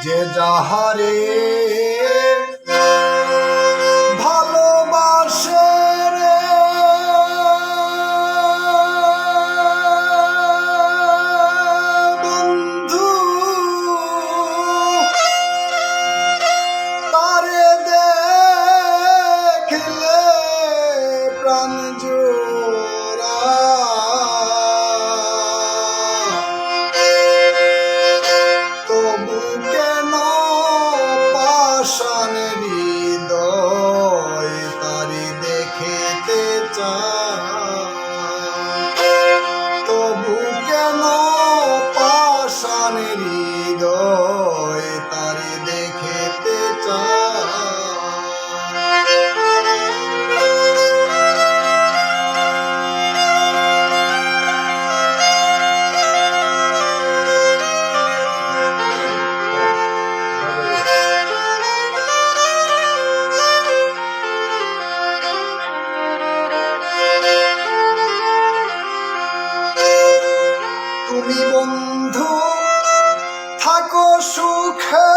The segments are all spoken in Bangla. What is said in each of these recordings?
যে যাহারে তুমি বন্ধু, থাকো সুখে,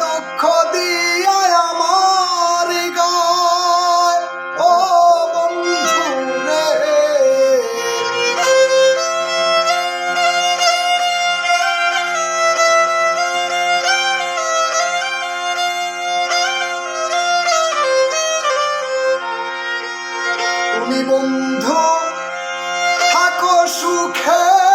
দুঃখ দিয়া আমার গায়। ও বন্ধু রে। তুমি বন্ধু, থাকো সুখে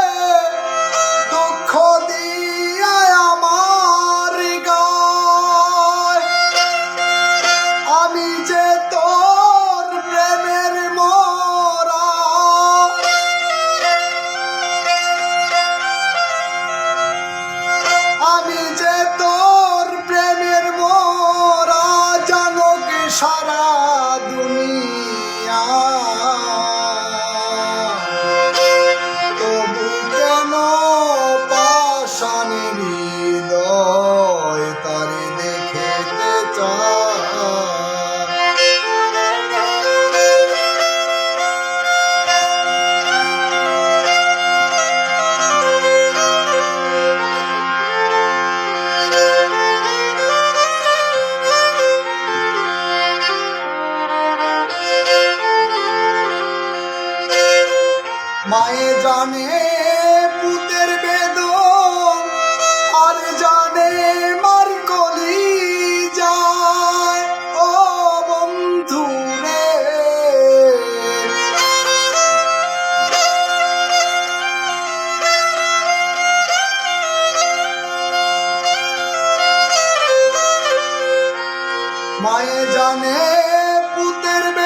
জানে পুতের বেদন, আর জানে মার কলি যায় ও বন্ধু রে। মায়ে জানে পুতের বেদন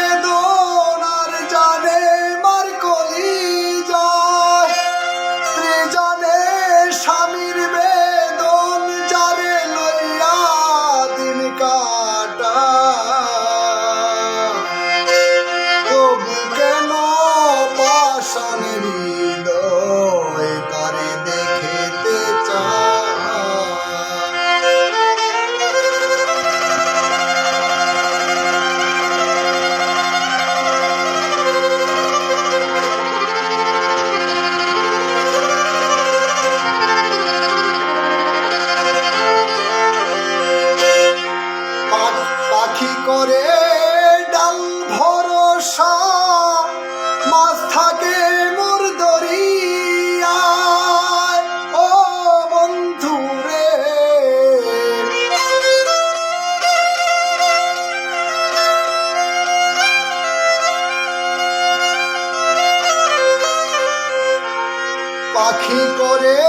পাখি করে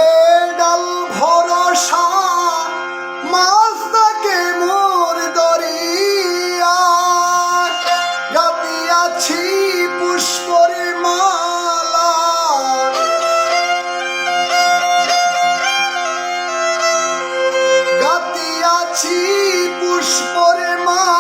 ডাল ভরসা মাছ তাকে মোর দরিয়া। গাতিয়াছি পুষ্পরে মালা। গাতিয়াছি পুষ্পরে মালা।